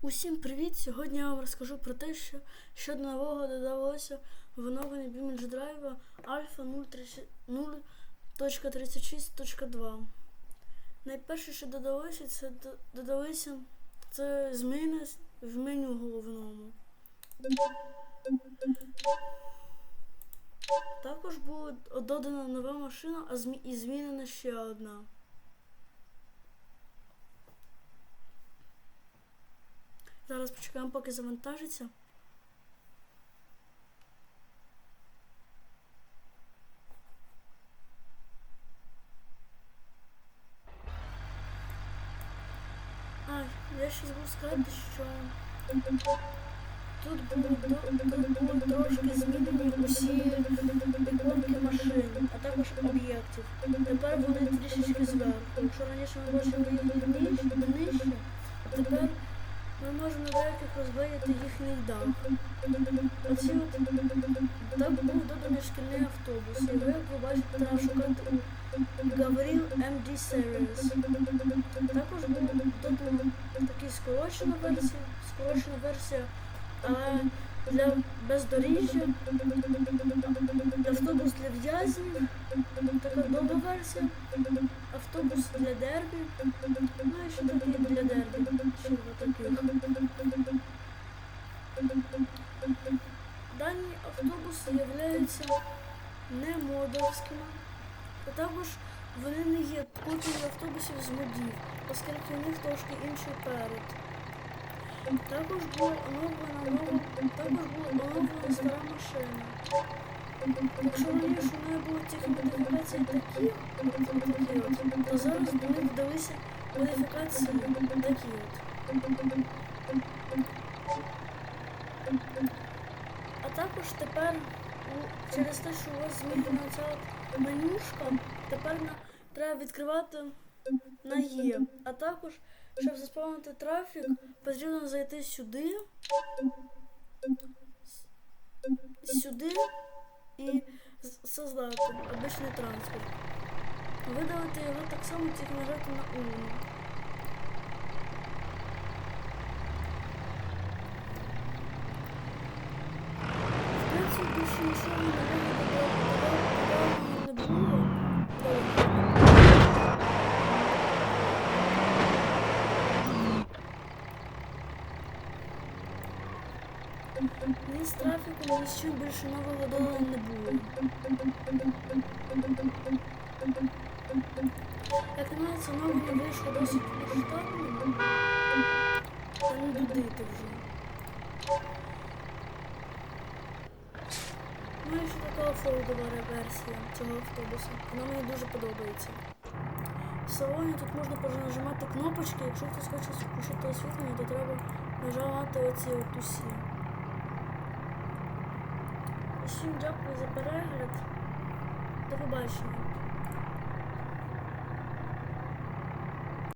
Усім привіт! Сьогодні я вам розкажу про те, що, що нового додалося в оновленні Image Drive Alpha 0.36.2. Найперше, що додалося, це додалися це зміни в меню головному. Також була додана нова машина, а змінена ще одна. Зараз почекаємо, поки завантажиться. А, я ще забув сказати, що тут було, до- трошки змінені усі іконки машин, а також об'єктів. Тепер вони трішечки зверху. Якщо раніше ми бачили їх нижче, нижче, тепер ми можемо на деяких розглядати їхній. Оці от так був доданий шкільний автобус. Як ви бачите, треба шукати у Гаврил MD Series. Також був додана така скорочена версія, скорочена версія а для бездоріжжя, автобус для в'язнів, така довга версія, автобус для дербі, ну і ще такий для дербі, ще таких. Не модовськими, а також вони не є копією автобусів з модів, оскільки у них трошки інший перед. Також була оновлена нова, також була оновлена стара машина. Якщо раніше у неї були тільки модифікації такі, то зараз до них додалися модифікації такі от. А також тепер через те, що у вас змінена ця менюшка, тепер на, треба відкривати на Є. А також, щоб заспавнити трафік, потрібно зайти сюди, сюди і создати обичний транспорт. Видалити його так само, тільки нажати на Уну. В принципі, більше нічого нового додати не було. Ні з трафіком, ні більше нового додано не було. Як на мене, це нове вийшло досить масштабно. Та не додити вже. Офроудова версія цього автобуса. Вона мені дуже подобається. В салоні тут можна нажимати кнопочки, якщо хтось хоче включити освітлення, то треба нажимати оці от усі. Усім дякую за перегляд. До побачення.